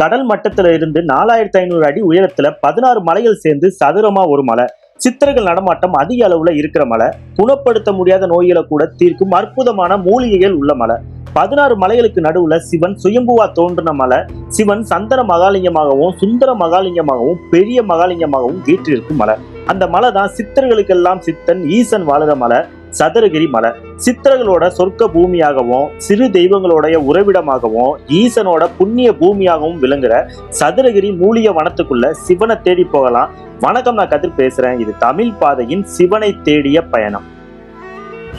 கடல் மட்டத்துல இருந்து நாலாயிரத்தி ஐநூறு அடி உயரத்துல பதினாறு மலைகள் சேர்ந்து சதுரமா ஒரு மலை. சித்தர்கள் நடமாட்டம் அதிக அளவுல இருக்கிற மலை. குணப்படுத்த முடியாத நோய்களை கூட தீர்க்கும் அற்புதமான மூலிகைகள் உள்ள மலை. பதினாறு மலைகளுக்கு நடுவுல சிவன் சுயம்புவா தோன்றின மலை. சிவன் சந்தன மகாலிங்கமாகவும் சுந்தர மகாலிங்கமாகவும் பெரிய மகாலிங்கமாகவும் வீற்றிருக்கும் மலை. அந்த மலை தான் சித்தர்களுக்கெல்லாம் சித்தன் ஈசன் வாழுற மலை. சதுரகிரி மலை சித்தர்களோட சொர்க்க பூமியாகவும் சிறு தெய்வங்களுடைய உறவிடமாகவும் ஈசனோட புண்ணிய பூமியாகவும் விளங்குற சதுரகிரி மூலிகை வனத்துக்குள்ள சிவனை தேடி போகலாம். வணக்கம் நான் கதிர் பேசுறேன். இது தமிழ் பாதையின் சிவனை தேடிய பயணம்.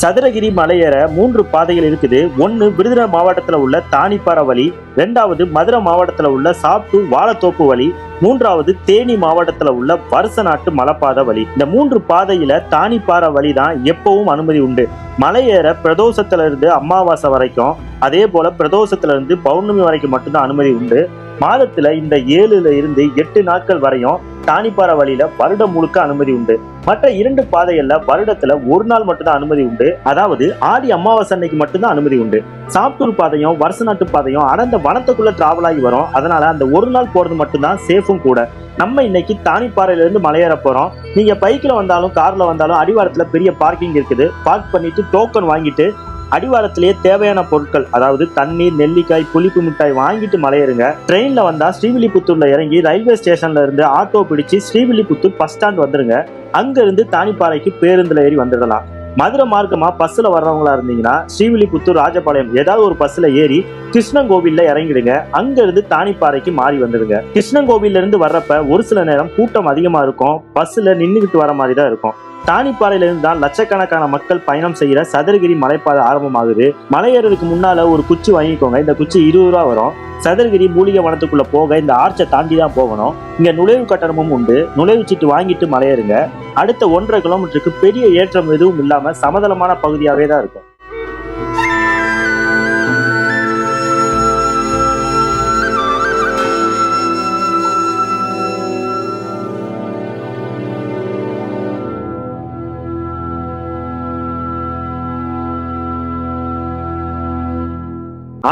சதுரகிரி மலையேற மூன்று பாதைகள் இருக்குது. ஒன்று விருதுநகர் மாவட்டத்தில் உள்ள தானிப்பாறை வழி ரெண்டாவது மதுரை மாவட்டத்தில் உள்ள சாப்டூர் வாழத்தோப்பு வழி மூன்றாவது தேனி மாவட்டத்தில் உள்ள வருஷ நாட்டு மலைப்பாதை வழி. இந்த மூன்று பாதையில தானிப்பாறை வழி தான் எப்பவும் அனுமதி உண்டு. மலையேற பிரதோஷத்துல இருந்து அமாவாசை வரைக்கும் அதே போல பிரதோஷத்துல இருந்து பௌர்ணமி வரைக்கும் மட்டும்தான் அனுமதி உண்டு. மாதத்துல இந்த ஏழுல இருந்து எட்டு நாட்கள் வரையும் தானிப்பாறை வழியில வருடம் முழுக்க அனுமதி உண்டு. மற்ற இரண்டு பாதைகள்ல வருடத்துல ஒரு நாள் மட்டும்தான் அனுமதி உண்டு. அதாவது ஆடி அமாவாசை அன்னைக்கு மட்டும்தான் அனுமதி உண்டு. சாப்டூர் பாதையும் வருஷ நாட்டு பாதையும் அடர்ந்த வனத்துக்குள்ள டிராவல் ஆகி வரும். அதனால அந்த ஒரு நாள் போறது மட்டும்தான் சேஃபும் கூட. நம்ம இன்னைக்கு தானிப்பாறையில இருந்து மலையேற போறோம். நீங்க பைக்ல வந்தாலும் கார்ல வந்தாலும் அடிவாரத்துல பெரிய பார்க்கிங் இருக்குது. பார்க் பண்ணிட்டு டோக்கன் வாங்கிட்டு அடிவாரத்திலேயே தேவையான பொருட்கள் அதாவது தண்ணீர் நெல்லிக்காய் புளிப்பு மிட்டாய் வாங்கிட்டு மலையேறுங்க. ட்ரெயின்ல வந்தா ஸ்ரீவில்லிபுத்தூர்ல இறங்கி ரயில்வே ஸ்டேஷன்ல இருந்து ஆட்டோ பிடிச்சு ஸ்ரீவில்லிபுத்தூர் பஸ் ஸ்டாண்ட் வந்துருங்க. அங்க இருந்து தானிப்பாறைக்கு பேருந்துல ஏறி வந்துடலாம். மதுரை மார்க்கமா பஸ்ல வர்றவங்களா இருந்தீங்கன்னா ஸ்ரீவில்லிபுத்தூர் ராஜபாளையம் ஏதாவது ஒரு பஸ்ல ஏறி கிருஷ்ணங்கோவில்ல இறங்கிடுங்க. அங்க இருந்து தானிப்பாறைக்கு மாறி வந்துடுங்க. கிருஷ்ணங்கோவில்ல இருந்து வர்றப்ப ஒரு சில நேரம் கூட்டம் அதிகமா இருக்கும். பஸ்ல நின்றுகிட்டு வர மாதிரி தான் இருக்கும். தானிப்பாறையிலிருந்து தான் லட்சக்கணக்கான மக்கள் பயணம் செய்கிற சதுரகிரி மலைப்பாதை ஆரம்பமாகுது. மலையேறதுக்கு முன்னால ஒரு குச்சி வாங்கிக்கோங்க. இந்த குச்சி இருபது ரூபா வரும். சதுரகிரி மூலிகை வனத்துக்குள்ள போக இந்த ஆர்ச்சை தாண்டி தான் போகணும். இங்க நுழைவு கட்டணமும் உண்டு. நுழைவு சீட்டு வாங்கிட்டு மலையேறுங்க. அடுத்த ஒன்றரை கிலோமீட்டருக்கு பெரிய ஏற்றம் எதுவும் இல்லாம சமதளமான பகுதியாவே தான் இருக்கும்.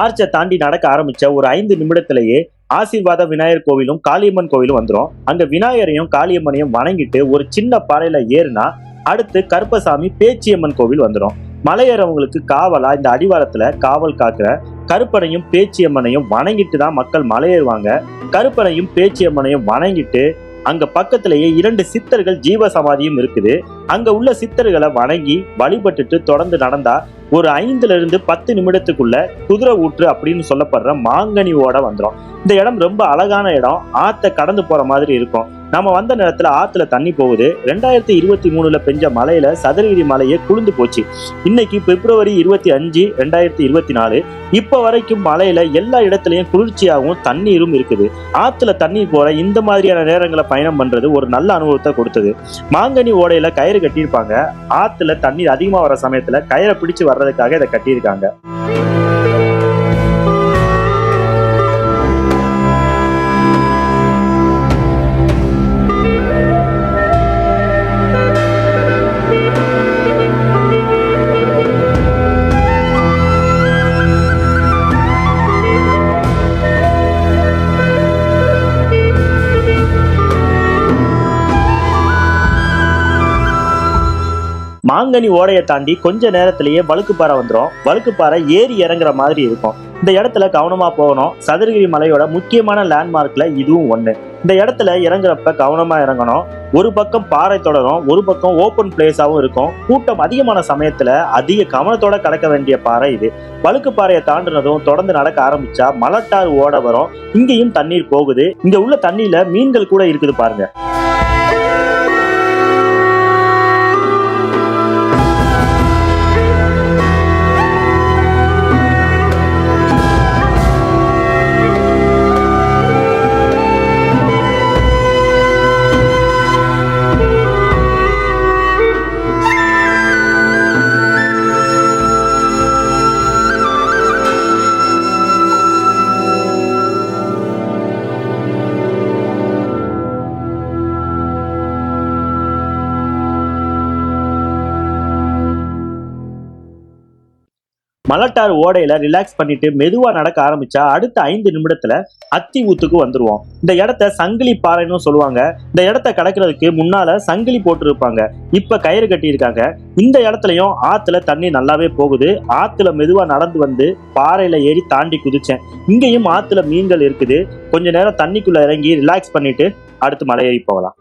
ஆர்ச்சை தாண்டி நடக்க ஆரம்பிச்ச ஒரு ஐந்து நிமிடத்திலேயே ஆசீர்வாத விநாயகர் கோவிலும் காளியம்மன் கோவிலும் வந்துடும் அங்க விநாயகரையும் காளியம்மனையும் வணங்கிட்டு ஒரு சின்ன பாறையில ஏறுனா அடுத்து கருப்பசாமி பேச்சியம்மன் கோவில் வந்துடும் மலையேறவங்களுக்கு காவலா இந்த அடிவாரத்துல காவல் காக்குற கருப்பனையும் பேச்சியம்மனையும் வணங்கிட்டு தான் மக்கள் மலையேறுவாங்க. கருப்பனையும் பேச்சியம்மனையும் வணங்கிட்டு அங்க பக்கத்திலேயே இரண்டு சித்தர்கள் ஜீவ சமாதியும் இருக்குது. அங்க உள்ள சித்தர்களை வணங்கி வழிபட்டுட்டு தொடர்ந்து நடந்தா ஒரு ஐந்துல இருந்து பத்து நிமிடத்துக்குள்ள குதிரை ஊற்று அப்படின்னு சொல்லப்படுற மாங்கனி ஓட வந்துடும் இந்த இடம் ரொம்ப அழகான இடம். ஆத்த கடந்து போற மாதிரி இருக்கும். நம்ம வந்த நேரத்துல ஆத்துல தண்ணி போகுது. ரெண்டாயிரத்தி இருபத்தி மூணுல பெஞ்ச மலையில சதுரகிரி மலையே குளிர்ந்து போச்சு. இன்னைக்கு பிப்ரவரி இருபத்தி அஞ்சு ரெண்டாயிரத்தி இருபத்தி நாலு. இப்ப வரைக்கும் மலையில எல்லா இடத்துலயும் குளிர்ச்சியாகவும் தண்ணீரும் இருக்குது. ஆத்துல தண்ணீர் போற இந்த மாதிரியான நேரங்களை பயணம் பண்றது ஒரு நல்ல அனுபவத்தை கொடுத்தது. மாங்கனி ஓடையில கயிறு கட்டியிருப்பாங்க. ஆத்துல தண்ணீர் அதிகமா வர சமயத்துல கயிறை பிடிச்சு வர்றதுக்காக இதை கட்டியிருக்காங்க. மாங்கனி ஓடையை தாண்டி கொஞ்ச நேரத்திலேயே வழுக்குப்பாறை வந்துடும் வழுக்குப்பாறை ஏறி இறங்குற மாதிரி இருக்கும். இந்த இடத்துல கவனமா போகணும். சதுரகிரி மலையோட முக்கியமான லேண்ட்மார்க்ல இதுவும் ஒண்ணு. இந்த இடத்துல இறங்குறப்ப கவனமா இறங்கணும். ஒரு பக்கம் பாறை தொடரும் ஒரு பக்கம் ஓப்பன் பிளேஸாகவும் இருக்கும். கூட்டம் அதிகமான சமயத்துல அதிக கவனத்தோட கடக்க வேண்டிய பாறை இது. வழுக்கு பாறையை தாண்டினதும் தொடர்ந்து நடக்க ஆரம்பிச்சா மலட்டாறு ஓட வரும். இங்கேயும் தண்ணீர் போகுது. இங்க உள்ள தண்ணியில மீன்கள் கூட இருக்குது பாருங்க. மலட்டார் ஓடையில ரிலாக்ஸ் பண்ணிட்டு மெதுவா நடக்க ஆரம்பிச்சா அடுத்த ஐந்து நிமிடத்துல அத்தி ஊத்துக்கு வந்துருவோம். இந்த இடத்த சங்கிலி பாறைன்னு சொல்லுவாங்க. இந்த இடத்த கடக்கிறதுக்கு முன்னால சங்கிலி போட்டு இருப்பாங்க இப்ப கயிறு கட்டி இருக்காங்க இந்த இடத்துலயும் ஆத்துல தண்ணி நல்லாவே போகுது. ஆத்துல மெதுவா நடந்து வந்து பாறையில ஏறி தாண்டி குதிச்சேன். இங்கேயும் ஆத்துல மீன்கள் இருக்குது. கொஞ்ச நேரம் தண்ணிக்குள்ள இறங்கி ரிலாக்ஸ் பண்ணிட்டு அடுத்து மலை ஏறி போகலாம்.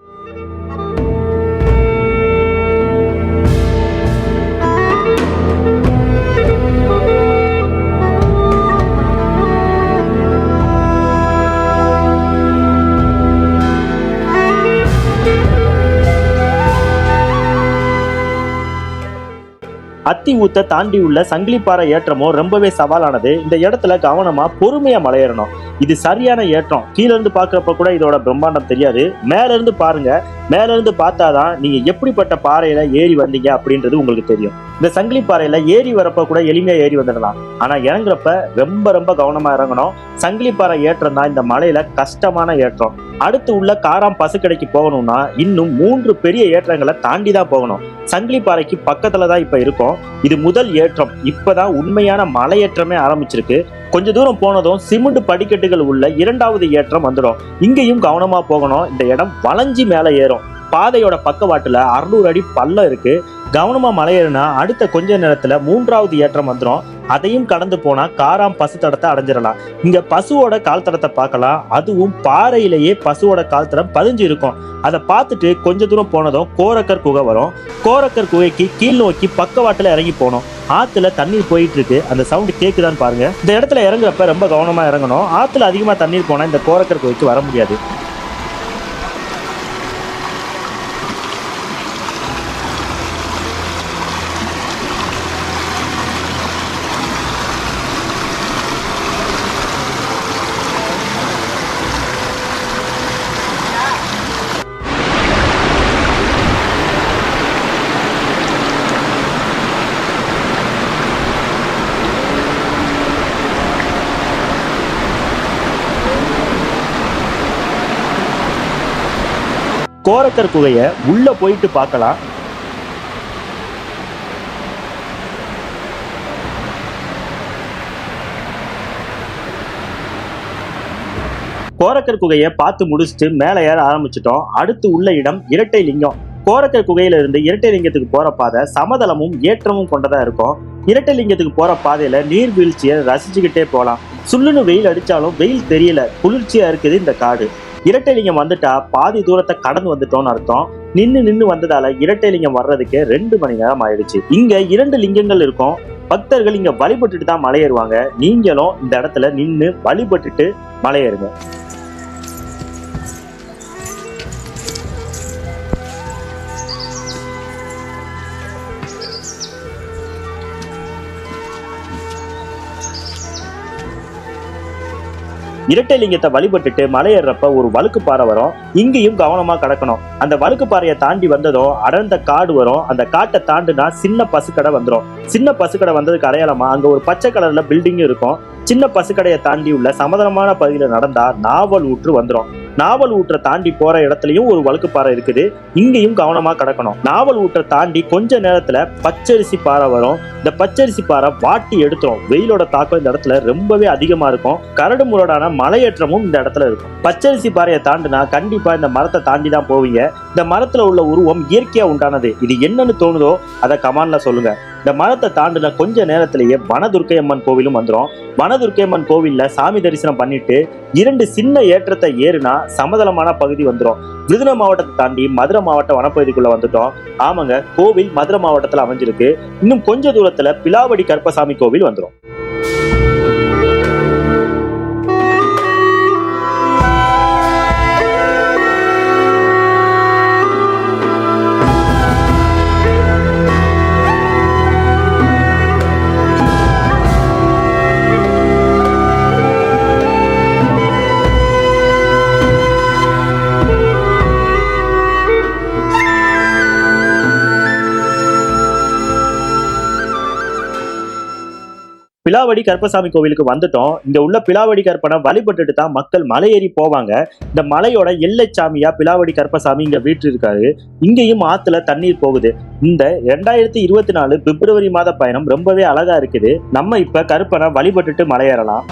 அத்தி ஊத்த தாண்டி உள்ள சங்கிலிப்பாறை ஏற்றமோ ரொம்பவே சவாலானது. இந்த இடத்துல கவனமா பொறுமையா மலையேறணும். இது சரியான ஏற்றம். கீழ இருந்து பாக்குறப்ப கூட இதோட பிரம்மாண்டம் தெரியாது. மேல இருந்து பாருங்க. மேல இருந்து பார்த்தாதான் நீங்க எப்படிப்பட்ட பாறையில ஏறி வந்தீங்க அப்படின்றது உங்களுக்கு தெரியும். இந்த சங்கிலி பாறையில ஏறி வரப்ப கூட எளிமையா ஏறி வந்துடலாம். ஆனா இறங்குறப்ப ரொம்ப ரொம்ப கவனமா இறங்கணும். சங்கிலி பாறை ஏற்றம் தான் இந்த மலையில கஷ்டமான ஏற்றம். அடுத்து உள்ள காராம் பசுக்கடைக்கு போகணும்னா இன்னும் மூன்று பெரிய ஏற்றங்களை தாண்டி தான் போகணும். சங்கிலி பாறைக்கு பக்கத்துல தான் இப்ப இருக்கோம். இது முதல் ஏற்றம். இப்பதான் உண்மையான மலையேற்றமே ஆரம்பிச்சிருக்கு. கொஞ்ச தூரம் போனதும் சிமெண்ட் படிக்கட்டுகள் உள்ள இரண்டாவது ஏற்றம் வந்துடும். இங்கேயும் கவனமா போகணும். இந்த இடம் வளைஞ்சி மேலே ஏறும். பாதையோட பக்கவாட்டுல அறுநூறு அடி பள்ளம் இருக்கு. கவனமா மலையேறினா அடுத்த கொஞ்ச நேரத்துல மூன்றாவது ஏற்றம் வந்துடும். அதையும் கடந்து போனா காராம் பசு தடத்தை அடைஞ்சிடலாம் இங்க பசுவோட கால் தடத்தை பார்க்கலாம் அதுவும் பாறையிலேயே பசுவோட கால் தடம் பதிஞ்சு இருக்கும். அதை பார்த்துட்டு கொஞ்ச தூரம் போனதும் கோரக்கர் குகை வரும். கோரக்கர் குகைக்கு கீழ் நோக்கி பக்கவாட்டில் இறங்கி போனோம். ஆத்துல தண்ணீர் போயிட்டு இருக்கு. அந்த சவுண்ட் கேக்குதான்னு பாருங்க. இந்த இடத்துல இறங்குறப்ப ரொம்ப கவனமா இறங்கணும். ஆத்துல அதிகமா தண்ணீர் போனா இந்த கோரக்கர் குகைக்கு வர முடியாது. கோரக்கர் குகையை உள்ள போயிட்டு பார்க்கலாம். கோரக்கர் குகையை பார்த்து முடிச்சுட்டு மேலே ஏற ஆரம்பிச்சிட்டோம். அடுத்து உள்ள இடம் இரட்டை லிங்கம். கோரக்கர் குகையில இருந்து இரட்டை லிங்கத்துக்கு போற பாதை சமதளமும் ஏற்றமும் கொண்டதா இருக்கும். இரட்டை லிங்கத்துக்கு போற பாதையில நீர்வீழ்ச்சியை ரசிச்சுக்கிட்டே போகலாம் சுள்ளுன்னு வெயில் அடிச்சாலும் வெயில் தெரியல. குளிர்ச்சியா இருக்குது இந்த காடு. இரட்டைலிங்கம் வந்துட்டா பாதி தூரத்தை கடந்து வந்துட்டோம்னு அர்த்தம். நின்னு நின்று வந்ததால இரட்டைலிங்கம் வர்றதுக்கு ரெண்டு மணி நேரம் ஆயிடுச்சு. இங்க இரண்டு லிங்கங்கள் இருக்கும். பக்தர்கள் இங்க வழிபட்டுட்டு தான் மலையேறுவாங்க நீங்களும் இந்த இடத்துல நின்று வழிபட்டுட்டு மலையேறுங்க இரட்டை லிங்கத்தை வழிபட்டுட்டு மலையேறப்ப ஒரு வழுக்கு பாறை வரும். இங்கேயும் கவனமா கடக்கணும். அந்த வழுக்கு பாறையை தாண்டி வந்ததும் அடர்ந்த காடு வரும். அந்த காட்டை தாண்டுனா சின்ன பசுக்கடை வந்துடும் சின்ன பசுக்கடை வந்ததுக்கு அடையாளமா அங்க ஒரு பச்சை கலர்ல பில்டிங் இருக்கும். சின்ன பசுக்கடையை தாண்டி உள்ள சமதளமான பகுதியில் நடந்தா நாவல் ஊற்று வந்துடும் நாவல் ஊற்றை தாண்டி போற இடத்துலயும் ஒரு வழுக்கு பாறை இருக்குது. இங்கேயும் கவனமா கடக்கணும். நாவல் ஊற்றை தாண்டி கொஞ்ச நேரத்துல பச்சரிசி பாறை வரும். இந்த பச்சரிசி பாறை வாட்டி எடுத்துரும் வெயிலோட தாக்கம் இந்த இடத்துல ரொம்பவே அதிகமா இருக்கும். கரடு முரடான மலையேற்றமும் இந்த இடத்துல இருக்கும். பச்சரிசி பாறையை தாண்டினா கண்டிப்பா இந்த மரத்தை தாண்டி தான் போவீங்க. இந்த மரத்துல உள்ள உருவம் இயற்கையா உண்டானது. இது என்னன்னு தோணுதோ அதை கமான்ல சொல்லுங்க. இந்த மரத்தை தாண்டின கொஞ்ச நேரத்திலேயே வனதுர்க்கை அம்மன் கோவிலும் வந்துடும் வனதுர்க்கை அம்மன் கோவில்ல சாமி தரிசனம் பண்ணிட்டு இரண்டு சின்ன ஏற்றத்தை ஏறுனா சமதளமான பகுதி வந்துடும் விருதுநகர் மாவட்டத்தை தாண்டி மதுரை மாவட்ட வனப்பகுதிக்குள்ள வந்துட்டோம். ஆமாங்க கோவில் மதுரை மாவட்டத்தில் அமைஞ்சிருக்கு. இன்னும் கொஞ்ச தூரத்துல பிலாவடி கற்பசாமி கோவில் வந்துடும் பிலாவடி கருப்பசாமி கோவிலுக்கு வந்துட்டோம். இங்க உள்ள பிலாவடி கற்பனை வழிபட்டுட்டு தான் மக்கள் மலை ஏறி போவாங்க. இந்த மலையோட எல்லை சாமியா பிலாவடி கருப்பசாமி இங்க வீட்டு இருக்காரு இங்கேயும் ஆத்துல தண்ணீர் போகுது. இந்த ரெண்டாயிரத்தி இருபத்தி நாலு பிப்ரவரி மாத பயணம் ரொம்பவே அழகா இருக்குது. நம்ம இப்ப கருப்பனை வழிபட்டுட்டு மலையேறலாம்.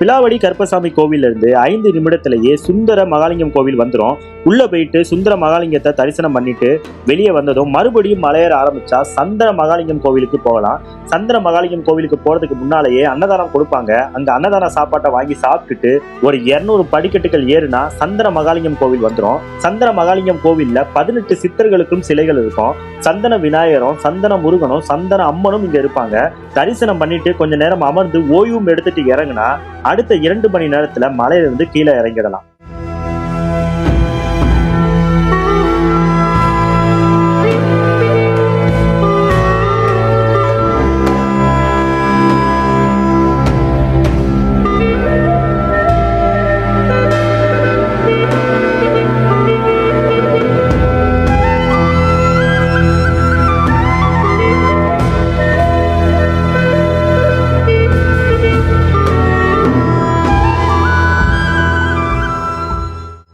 பிலாவடி கருப்பசாமி கோவில்ல இருந்து ஐந்து நிமிடத்திலேயே சுந்தர மகாலிங்கம் கோவில் வந்துடும் உள்ள போயிட்டு சுந்தர மகாலிங்கத்தை தரிசனம் பண்ணிட்டு வெளியே வந்ததும் மறுபடியும் மலையேற ஆரம்பிச்சா சந்திர மகாலிங்கம் கோவிலுக்கு போகலாம். சந்திர மகாலிங்கம் கோவிலுக்கு போறதுக்கு முன்னாலேயே அன்னதானம் கொடுப்பாங்க. அங்க அன்னதான சாப்பாட்டை வாங்கி சாப்பிட்டுட்டு ஒரு இருநூறு படிக்கட்டுகள் ஏறுனா சந்திர மகாலிங்கம் கோவில் வந்துடும் சந்திர மகாலிங்கம் கோவில்ல பதினெட்டு சித்தர்களுக்கும் சிலைகள் இருக்கும். சந்தன விநாயகரும் சந்தன முருகனும் சந்தன அம்மனும் இங்க இருப்பாங்க. தரிசனம் பண்ணிட்டு கொஞ்ச நேரம் அமர்ந்து ஓய்வும் எடுத்துட்டு இறங்குனா அடுத்த இரண்டு மணி நேரத்துல மலையிலிருந்து கீழே இறங்கிடலாம்.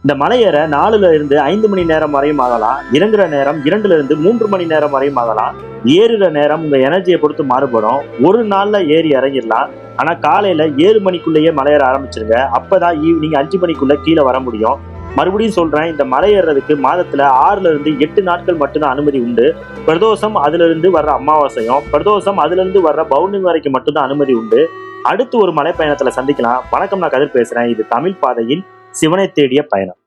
இந்த மலையேற நாலுல இருந்து ஐந்து மணி நேரம் வரையும் ஆகலாம். இறங்குற நேரம் இரண்டுல இருந்து மூன்று மணி நேரம் வரையும் ஆகலாம். ஏறுற நேரம் உங்க எனர்ஜியை பொறுத்து மாறுபடும். ஒரு நாள்ல ஏறி இறங்கிடலாம். ஆனா காலையில ஏழு மணிக்குள்ளேயே மலையேற ஆரம்பிச்சிருங்க. அப்பதான் ஈவினிங் அஞ்சு மணிக்குள்ள கீழே வர முடியும். மறுபடியும் சொல்றேன் இந்த மலை ஏறுறதுக்கு மாதத்துல ஆறுல இருந்து எட்டு நாட்கள் மட்டும்தான் அனுமதி உண்டு. பிரதோஷம் அதுல இருந்து வர்ற அமாவாசையும் பிரதோஷம் அதுல இருந்து வர்ற பவுனிங் வரைக்கும் மட்டும்தான் அனுமதி உண்டு. அடுத்து ஒரு மலை பயணத்துல சந்திக்கலாம். வணக்கம் நான் கதிர் பேசுறேன். இது தமிழ் பாதையின் சிவனை தேடிய பயணம்.